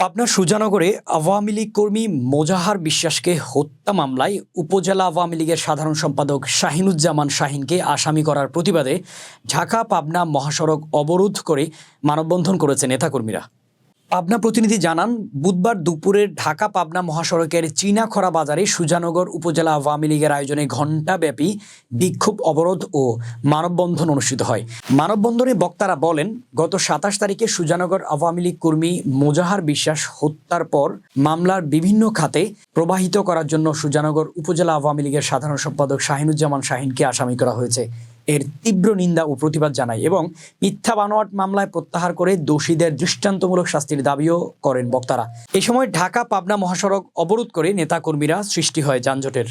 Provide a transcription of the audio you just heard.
পাবনা সুজানগরে আওয়ামী লীগ কর্মী মোজাহার বিশ্বাসকে হত্যা মামলায় উপজেলা আওয়ামী লীগের সাধারণ সম্পাদক শাহিনুজ্জামান শাহিনকে আসামি করার প্রতিবাদে ঢাকা পাবনা মহাসড়ক অবরোধ করে মানববন্ধন করেছে নেতাকর্মীরা। পাবনা প্রতিনিধি জানান, বুধবার দুপুরে ঢাকা পাবনা মহাসড়কের চীনাখরা বাজারে সুজানগর উপজেলা আওয়ামী লীগের আয়োজনে ঘণ্টাব্যাপী বিক্ষোভ, অবরোধ ও মানববন্ধন অনুষ্ঠিত হয়। মানববন্ধনে বক্তারা বলেন, গত সাতাশ তারিখে সুজানগর আওয়ামী লীগ কর্মী মোজাহার বিশ্বাস হত্যার পর মামলার বিভিন্ন খাতে প্রবাহিত করার জন্য সুজানগর উপজেলা আওয়ামী লীগের সাধারণ সম্পাদক শাহিনুজ্জামান শাহিনকে আসামি করা হয়েছে। এর তীব্র নিন্দা ও প্রতিবাদ জানায় এবং মিথ্যা বানোয়াট মামলায় প্রত্যাহার করে দোষীদের দৃষ্টান্তমূলক শাস্তির দাবিও করেন বক্তারা। এ সময় ঢাকা পাবনা মহাসড়ক অবরোধ করে নেতাকর্মীরা সৃষ্টি হয় যানজটের।